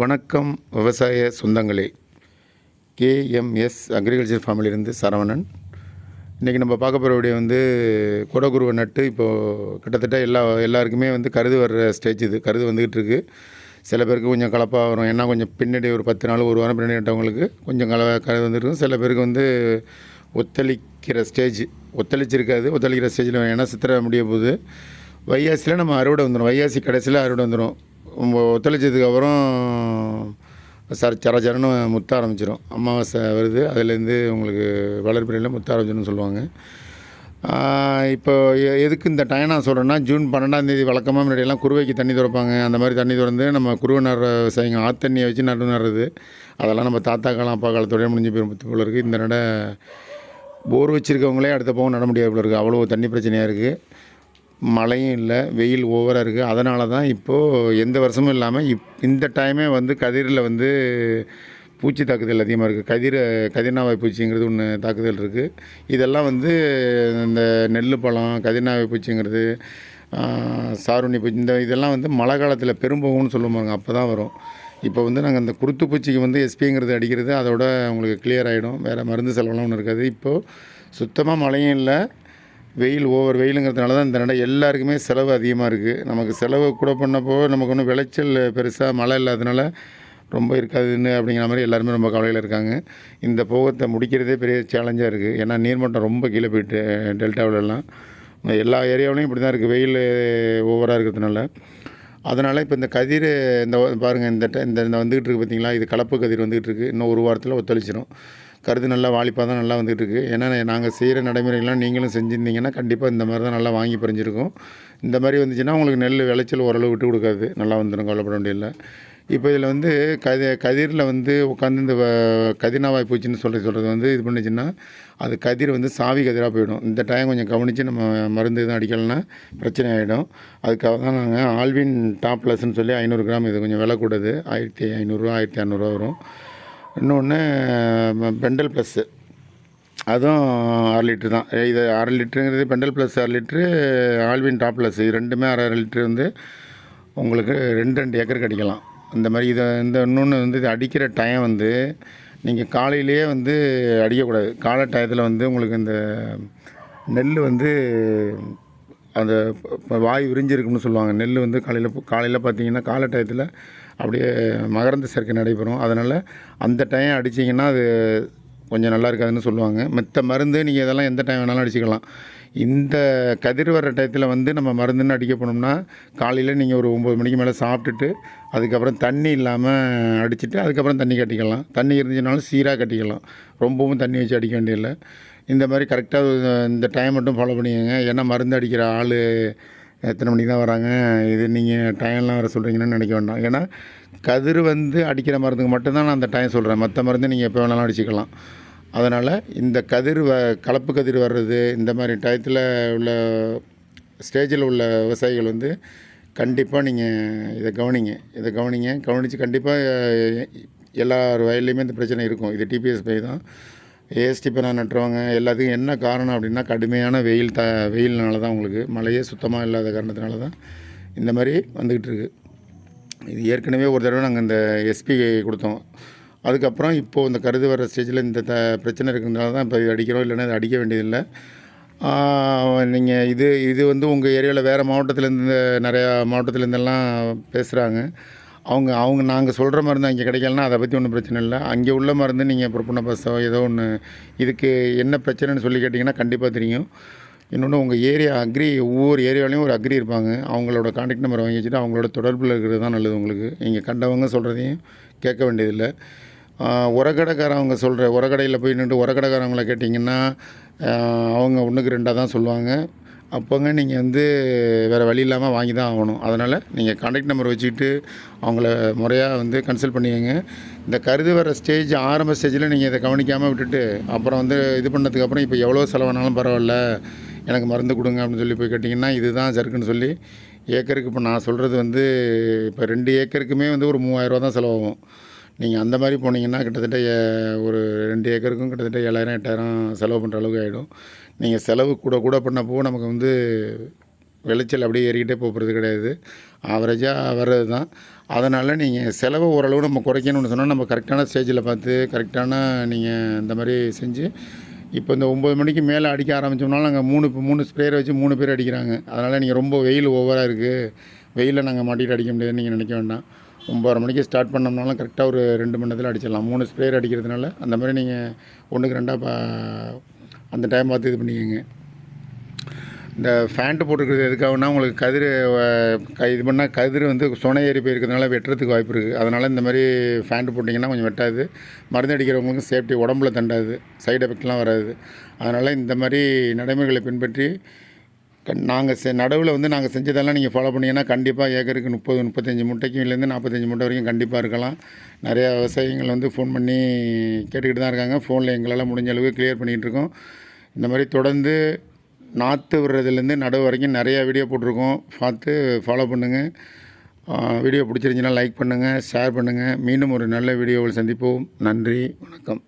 வணக்கம் விவசாய சொந்தங்களே. கேஎம்எஸ் அக்ரிகல்ச்சர் ஃபார்மிலிருந்து சரவணன். இன்றைக்கி நம்ம பார்க்க போகிற வீடியோ வந்து குடகுருவை நட்டு இப்போது கிட்டத்தட்ட எல்லா எல்லாருக்குமே வந்து கருது வர்ற ஸ்டேஜ் இது. கருது வந்துக்கிட்டு இருக்குது சில பேருக்கு கொஞ்சம் கலப்பாக வரும். ஏன்னா கொஞ்சம் பின்னாடி ஒரு பத்து நாள் ஒரு வாரம் பின்னாடி நட்டவங்களுக்கு கொஞ்சம் கல கருது வந்துருக்கும் சில பேருக்கு வந்து ஒத்தளிக்கிற ஸ்டேஜ் ஒத்தளிச்சிருக்காது. ஒத்தளிக்கிற ஸ்டேஜில் ஏன்னா சித்திரை முடிய போகுது. வையாசியில் நம்ம அறுவடை வந்துடும் வையாசி கடைசியில் அறுவடை வந்துடும் ஒத்துழைச்சதுக்கு அப்புறம் சர சரச்சரன்னு முத்த ஆரம்பிச்சிடும் அமாவாசை வருது அதுலேருந்து உங்களுக்கு வளர்ப்பிறையில் முத்த ஆரம்பிச்சிடும்னு சொல்லுவாங்க. இப்போ எ- எதுக்கு இந்த டைம் நான் சொல்கிறேன்னா ஜூன் பன்னெண்டாம் தேதி வழக்கமாக முன்னாடியெல்லாம் குருவைக்கு தண்ணி திறப்பாங்க. அந்த மாதிரி தண்ணி திறந்து நம்ம குருவை நடுற விவசாயிங்க ஆத்தண்ணியை வச்சு நடு நடுறது அதெல்லாம் நம்ம தாத்தா காலம் அப்பா காலத்தோடய முடிஞ்சு போய் போல இருக்குது இந்த நட போர் வச்சுருக்கவங்களே அடுத்த போக நட முடியாது போல இருக்குது அவ்வளோ தண்ணி பிரச்சனையாக இருக்குது மழையும் இல்லை வெயில் ஓவராக இருக்குது அதனால தான் இப்போது எந்த வருஷமும் இல்லாமல் இப் இந்த டைமே வந்து கதிரில் வந்து பூச்சி தாக்குதல் அதிகமாக இருக்குது கதிர கதிர்நாவாய் பூச்சிங்கிறது ஒன்று தாக்குதல் இருக்குது இதெல்லாம் வந்து இந்த நெல் பழம் கதிர்நாவாய் பூச்சிங்கிறது ஆஹ், சாருண்ணி பூச்சி இந்த இதெல்லாம் வந்து மழை காலத்தில் பெரும்போகம்னு சொல்லுவாங்க. அப்போ தான் வரும். இப்போ வந்து நாங்கள் அந்த குருத்து பூச்சிக்கு வந்து எஸ்பிங்கிறது அடிக்கிறது அதோட உங்களுக்கு கிளியர் ஆகிடும் வேறு மருந்து செலவெல்லாம் ஒன்றும் இருக்காது. இப்போது சுத்தமாக மழையும் இல்லை. வெயில் ஓவர் வெயிலுங்கிறதுனால தான் இந்த நடை எல்லாருக்குமே செலவு அதிகமாக இருக்குது நமக்கு செலவு கூட பண்ணப்போ நமக்கு ஒன்றும் விளைச்சல் பெருசாக மழை இல்லாதனால ரொம்ப இருக்காதுன்னு அப்படிங்கிற மாதிரி எல்லாருமே ரொம்ப கவலையில் இருக்காங்க. இந்த போகத்தை முடிக்கிறதே பெரிய சேலஞ்சாக இருக்குது ஏன்னா நீர்மட்டம் ரொம்ப கீழே போயிட்டு டெல்டாவிலலாம் எல்லா ஏரியாவிலையும் இப்படி தான் இருக்குது வெயில் ஓவராக இருக்கிறதுனால. அதனால் இப்போ இந்த கதிர் இந்த பாருங்கள் இந்த இந்த இந்த வந்துக்கிட்டு இருக்குது பார்த்தீங்களா இது கலப்பு கதிர் வந்துக்கிட்டு இருக்குது இன்னும் ஒரு வாரத்தில் ஒத்துழைச்சிரும். கருது நல்லா வாலிப்பாக தான் நல்லா வந்துகிட்டு இருக்குது ஏன்னா நாங்கள் செய்கிற நடைமுறைகள்லாம் நீங்களும் செஞ்சுருந்தீங்கன்னா கண்டிப்பாக இந்த மாதிரி தான் நல்லா வாங்கி பறிஞ்சிருக்கும். இந்த மாதிரி வந்துச்சுன்னா உங்களுக்கு நெல் விளைச்சல் ஓரளவு விட்டு கொடுக்காது. நல்லா வந்துடும் கவலைப்பட வேண்டியதில்லை. இப்போ இதில் வந்து கதி கதிரில் வந்து உட்காந்து இந்த வ- பூச்சின்னு சொல்லி சொல்கிறது வந்து இது பண்ணிச்சுன்னா அது கதிர் வந்து சாவி கதிராக போயிடும். இந்த டைம் கொஞ்சம் கவனித்து நம்ம மருந்து எதுவும் அடிக்கலைன்னா பிரச்சனை ஆகிடும் அதுக்காக தான் நாங்கள் ஆல்வின் டாப் ப்ளஸ்ன்னு சொல்லி ஐநூறு கிராம் இது கொஞ்சம் விலை கூடாது. ஆயிரத்தி ஐநூறுரூவா ஆயிரத்தி அறநூறுவா வரும். இன்னொன்று பெண்டல் ப்ளஸ்ஸு அதுவும் அரை லிட்ரு தான். இது அரை லிட்டருங்கிறது பெண்டல் ப்ளஸ் அரை லிட்ரு ஆல்வின் டாப் ப்ளஸ் இது ரெண்டுமே அரை அரை லிட்ரு வந்து உங்களுக்கு ரெண்டு ரெண்டு ஏக்கருக்கு அடிக்கலாம். இந்த மாதிரி இதை இந்த இன்னொன்று வந்து இது அடிக்கிற டைம் வந்து நீங்கள் காலையிலேயே வந்து அடிக்கக்கூடாது. காலை டயத்தில் வந்து உங்களுக்கு இந்த நெல் வந்து அந்த வாய் விரிஞ்சிருக்குன்னு சொல்லுவாங்க. நெல் வந்து காலையில் காலையில் பார்த்தீங்கன்னா காலை டயத்தில் அப்படியே மகரந்த சேர்க்கை நடைபெறும். அதனால் அந்த டைம் அடிச்சிங்கன்னா அது கொஞ்சம் நல்லா இருக்காதுன்னு சொல்லுவாங்க. மற்ற மருந்து நீங்கள் இதெல்லாம் எந்த டைம் வேணாலும் அடிச்சுக்கலாம். இந்த கதிர் வர டயத்தில் வந்து நம்ம மருந்துன்னு அடிக்க போனோம்னா காலையில் நீங்கள் ஒரு ஒம்பது மணிக்கு மேலே சாப்பிட்டுட்டு அதுக்கப்புறம் தண்ணி இல்லாமல் அடிச்சுட்டு அதுக்கப்புறம் தண்ணி கட்டிக்கலாம். தண்ணி இருந்துச்சுனாலும் சீராக கட்டிக்கலாம். ரொம்பவும் தண்ணி வச்சு அடிக்க வேண்டியதில்லை. இந்த மாதிரி கரெக்டாக இந்த டைம் மட்டும் ஃபாலோ பண்ணிக்கோங்க. ஏன்னா மருந்து அடிக்கிற ஆள் எத்தனை மணிக்கு தான் வராங்க? இது நீங்கள் டைம்லாம் வர சொல்கிறீங்கன்னு நினைக்க வேண்டாம். ஏன்னா கதிர் வந்து அடிக்கிற மருந்துக்கு மட்டும்தான் நான் அந்த டைம் சொல்கிறேன் மற்ற மருந்து நீங்கள் எப்போ வேணாலும் அடிச்சுக்கலாம். அதனால் இந்த கதிர் வ கலப்பு கதிர் வர்றது இந்த மாதிரி டயத்தில் உள்ள ஸ்டேஜில் உள்ள விவசாயிகள் வந்து கண்டிப்பாக நீங்கள் இதை கவனிங்க. இதை கவனிங்க. கவனித்து கண்டிப்பாக எல்லார் வயல்லையுமே இந்த பிரச்சனை இருக்கும். இது டிபிஎஸ் பை தான். ஏஎஸ்டி பெறா நட்டுறவங்க எல்லாத்துக்கும் என்ன காரணம் அப்படின்னா கடுமையான வெயில் த வெயில்னால தான் உங்களுக்கு. மழையே சுத்தமாக இல்லாத காரணத்தினால தான் இந்த மாதிரி வந்துக்கிட்டு இருக்கு. இது ஏற்கனவே ஒரு தடவை நாங்கள் இந்த எஸ்பி கொடுத்தோம். அதுக்கப்புறம் இப்போது இந்த கருது வர ஸ்டேஜில் இந்த த பிரச்சனை இருக்கிறதுனால தான் இப்போ இது அடிக்கிறோம். இல்லைன்னா இது அடிக்க வேண்டியதில்லை. நீங்கள் இது இது வந்து உங்கள் ஏரியாவில் வேறு மாவட்டத்துலேருந்து நிறையா மாவட்டத்துலேருந்தெல்லாம் பேசுகிறாங்க அவங்க அவங்க நாங்கள் சொல்கிற மருந்து அங்கே கிடைக்கலனா அதை பற்றி ஒன்றும் பிரச்சனை இல்லை. அங்கே உள்ள மருந்து நீங்கள் புறப்புன பஸ்ஸோ ஏதோ ஒன்று இதுக்கு என்ன பிரச்சனைன்னு சொல்லி கேட்டிங்கன்னா கண்டிப்பாக தெரியும். இன்னொன்று உங்கள் ஏரியா அக்ரி ஒவ்வொரு ஏரியாவிலையும் ஒரு அக்ரி இருப்பாங்க. அவங்களோட காண்டாக்ட் நம்பர் வாங்கி வச்சுட்டு அவங்களோட தொடர்பில் இருக்கிறது தான் நல்லது உங்களுக்கு. நீங்கள் கண்டவங்க சொல்கிறதையும் கேட்க வேண்டியதில்லை. உரக்கடைக்காரவங்க சொல்கிற உரக்கடையில் போய் நின்று உரக்கடைக்காரவங்கள கேட்டிங்கன்னா அவங்க ஒன்றுக்கு ரெண்டாக தான் சொல்லுவாங்க. அப்போங்க நீங்கள் வந்து வேறு வழி இல்லாமல் வாங்கி தான் ஆகணும். அதனால் நீங்கள் கான்டாக்ட் நம்பர் வச்சுக்கிட்டு அவங்கள முறையாக வந்து கன்சல்ட் பண்ணிக்கோங்க. இந்த கருது வர ஸ்டேஜ் ஆரம்ப ஸ்டேஜில் நீங்கள் இதை கவனிக்காமல் விட்டுட்டு அப்புறம் வந்து இது பண்ணதுக்கப்புறம் இப்போ எவ்வளோ செலவானாலும் பரவாயில்ல எனக்கு மருந்து கொடுங்க அப்படின்னு சொல்லி போய் கேட்டிங்கன்னா இதுதான் சருக்குன்னு சொல்லி ஏக்கருக்கு இப்போ நான் சொல்கிறது வந்து இப்போ ரெண்டு ஏக்கருக்குமே வந்து ஒரு மூவாயிரரூவா தான் செலவாகும். நீங்கள் அந்த மாதிரி போனீங்கன்னா கிட்டத்தட்ட ஒரு ரெண்டு ஏக்கருக்கும் கிட்டத்தட்ட ஏழாயிரம் எட்டாயிரம் செலவு பண்ணுற அளவுக்கு ஆகிடும் நீங்கள் செலவு கூட கூட பண்ணப்போ நமக்கு வந்து விளைச்சல் அப்படியே ஏறிக்கிட்டே போகிறது கிடையாது. ஆவரேஜாக வர்றது தான். அதனால் நீங்கள் செலவை ஓரளவு நம்ம குறைக்கணும்னு சொன்னால் நம்ம கரெக்டான ஸ்டேஜில் பார்த்து கரெக்டான நீங்கள் இந்த மாதிரி செஞ்சு இப்போ இந்த ஒம்பது மணிக்கு மேலே அடிக்க ஆரம்பித்தோம்னாலும் நாங்கள் மூணு மூணு ஸ்ப்ரேயரை வச்சு மூணு பேர் அடிக்கிறாங்க. அதனால் நீங்கள் ரொம்ப வெயில் ஓவராக இருக்குது வெயிலில் நாங்கள் மாட்டிகிட்டு அடிக்க முடியாதுன்னு நீங்கள் நினைக்க வேண்டாம். ஒம்பதரை மணிக்கு ஸ்டார்ட் பண்ணோம்னாலும் கரெக்டாக ஒரு ரெண்டு மணி நேரத்தில் அடிச்சிடலாம். மூணு ஸ்ப்ரேயர் அடிக்கிறதுனால அந்த மாதிரி நீங்கள் ஒன்றுக்கு ரெண்டாக பா அந்த டைம் பார்த்து இது பண்ணிக்கோங்க. இந்த ஃபேண்ட்டு போட்டுருக்கிறது எதுக்காகனா உங்களுக்கு கதிர் இது பண்ணால் கதிர் வந்து சுனை ஏறி போயிருக்கிறதுனால வெட்டுறதுக்கு வாய்ப்பு இருக்குது அதனால் இந்த மாதிரி ஃபேண்ட்டு போட்டிங்கன்னா கொஞ்சம் வெட்டாது. மருந்து அடிக்கிறவங்களுக்கும் சேஃப்டி உடம்புல தண்டாது. சைடு எஃபெக்ட்லாம் வராது. அதனால் இந்த மாதிரி நடைமுறைகளை பின்பற்றி நாங்கள் செ நடுவில் வந்து நாங்கள் செஞ்சதெல்லாம் நீங்கள் ஃபாலோ பண்ணீங்கன்னா கண்டிப்பாக ஏக்கருக்கு முப்பது முப்பத்தஞ்சு முட்டைக்குலேருந்து நாற்பத்தஞ்சு முட்டை வரைக்கும் கண்டிப்பாக இருக்கலாம். நிறையா விவசாயிகள் வந்து ஃபோன் பண்ணி கேட்டுக்கிட்டு தான் இருக்காங்க. ஃபோனில் எங்களால் முடிஞ்ச அளவுக்கு கிளியர் பண்ணிகிட்டு இருக்கோம். இந்த மாதிரி தொடர்ந்து நாற்று விடுறதுலேருந்து நடவு வரைக்கும் நிறையா வீடியோ போட்டிருக்கோம். பார்த்து ஃபாலோ பண்ணுங்கள் வீடியோ பிடிச்சிருந்துச்சின்னா லைக் பண்ணுங்கள் ஷேர் பண்ணுங்கள் மீண்டும் ஒரு நல்ல வீடியோவில் சந்திப்போம். நன்றி வணக்கம்.